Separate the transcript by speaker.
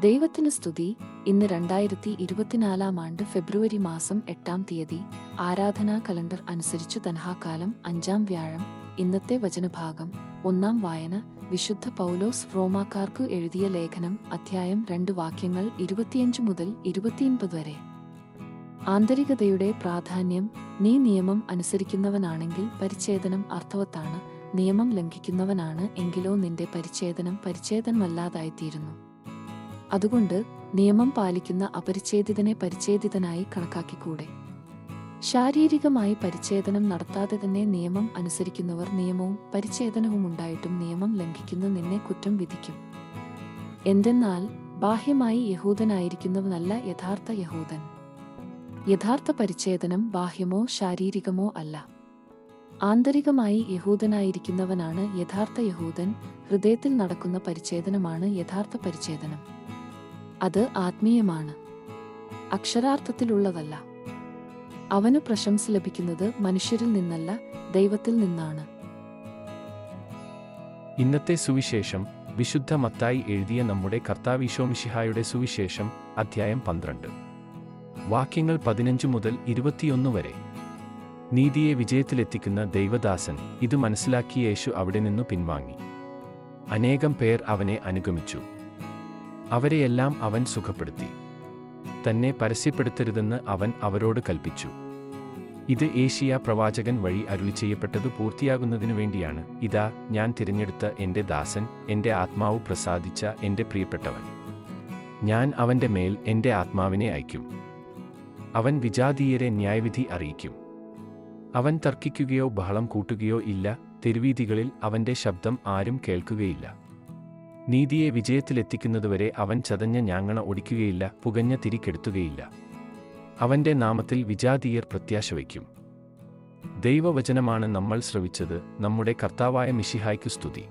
Speaker 1: ദൈവത്തിന് സ്തുതി. ഇന്ന് രണ്ടായിരത്തി ഇരുപത്തിനാലാം ആണ്ട് ഫെബ്രുവരി മാസം എട്ടാം തീയതി ആരാധനാ കലണ്ടർ അനുസരിച്ച് തൻഹാകാലം അഞ്ചാം വ്യാഴം ഇന്നത്തെ വചനഭാഗം ഒന്നാം വായന വിശുദ്ധ പൗലോസ് റോമാക്കാർക്ക് എഴുതിയ ലേഖനം അധ്യായം രണ്ട് വാക്യങ്ങൾ ഇരുപത്തിയഞ്ച് മുതൽ ഇരുപത്തിയൊൻപത് വരെ. ആന്തരികതയുടെ പ്രാധാന്യം നീ നിയമം അനുസരിക്കുന്നവനാണെങ്കിൽ പരിച്ഛേദനം അർത്ഥവത്താണ് നിയമം ലംഘിക്കുന്നവനാണ് എങ്കിലോ നിന്റെ പരിച്ഛേദനം പരിച്ഛേദനമല്ലാതായിത്തീരുന്നു. അതുകൊണ്ട് നിയമം പാലിക്കുന്ന അപരിച്ഛേദിതനെ പരിച്ഛേദിതനായി കണക്കാക്കിക്കൂടെ? ശാരീരികമായി പരിച്ഛേദനം നടത്താതെ തന്നെ നിയമം അനുസരിക്കുന്നവർ നിയമവും പരിച്ഛേദനവും ഉണ്ടായിട്ടും നിയമം ലംഘിക്കുന്ന നിന്നെ കുറ്റം വിധിക്കും. എന്തെന്നാൽ ബാഹ്യമായി യഹൂദനായിരിക്കുന്നവനല്ല യഥാർത്ഥ യഹൂദൻ. യഥാർത്ഥ പരിച്ഛേദനം ബാഹ്യമോ ശാരീരികമോ അല്ല. ആന്തരികമായി യഹൂദനായിരിക്കുന്നവനാണ് യഥാർത്ഥ യഹൂദൻ. ഹൃദയത്തിൽ നടക്കുന്ന പരിച്ഛേദനമാണ് യഥാർത്ഥ പരിച്ഛേദനം. അത് ആത്മീയമാണ്. അക്ഷരാർത്ഥത്തിലുള്ളതല്ല. അവന് പ്രശംസ ലഭിക്കുന്നത് മനുഷ്യരിൽ നിന്നല്ല ദൈവത്തിൽ നിന്നാണ്.
Speaker 2: ഇന്നത്തെ സുവിശേഷം വിശുദ്ധ മത്തായി എഴുതിയ നമ്മുടെ കർത്താവിശോമിഷിഹായുടെ സുവിശേഷം അധ്യായം പന്ത്രണ്ട്. വാക്യങ്ങൾ പതിനഞ്ച് മുതൽ ഇരുപത്തിയൊന്ന് വരെ. നീതിയെ വിജയത്തിലെത്തിക്കുന്ന ദൈവദാസൻ ഇത് മനസ്സിലാക്കിയ യേശു അവിടെ നിന്നു പിൻവാങ്ങി. അനേകം പേർ അവനെ അനുഗമിച്ചു. അവരെയെല്ലാം അവൻ സുഖപ്പെടുത്തി. തന്നെ പരസ്യപ്പെടുത്തരുതെന്ന് അവൻ അവരോട് കൽപ്പിച്ചു. ഇത് ഏഷ്യ പ്രവാചകൻ വഴി അരുളി ചെയ്യപ്പെട്ടത് പൂർത്തിയാകുന്നതിനു വേണ്ടിയാണ്. ഇതാ ഞാൻ തിരഞ്ഞെടുത്ത എന്റെ ദാസൻ എന്റെ ആത്മാവ് പ്രസാദിച്ച എന്റെ പ്രിയപ്പെട്ടവൻ. ഞാൻ അവന്റെ മേൽ എന്റെ ആത്മാവിനെ അയക്കും അവൻ വിജാതീയരെ ന്യായവിധി അറിയിക്കും. അവൻ തർക്കിക്കുകയോ ബഹളം കൂട്ടുകയോ ഇല്ല. തെരുവീതികളിൽ അവന്റെ ശബ്ദം ആരും കേൾക്കുകയില്ല. നീതിയെ വിജയത്തിലെത്തിക്കുന്നതുവരെ അവൻ ചതഞ്ഞ ഞാങ്ങണ ഒടിക്കുകയില്ല പുകഞ്ഞ തിരിക്കെടുത്തുകയില്ല അവന്റെ നാമത്തിൽ വിജാതീയർ പ്രത്യാശ വയ്ക്കും. ദൈവവചനമാണ് നമ്മൾ ശ്രവിച്ചത് നമ്മുടെ കർത്താവായ മിഷിഹായ്ക്ക് സ്തുതി.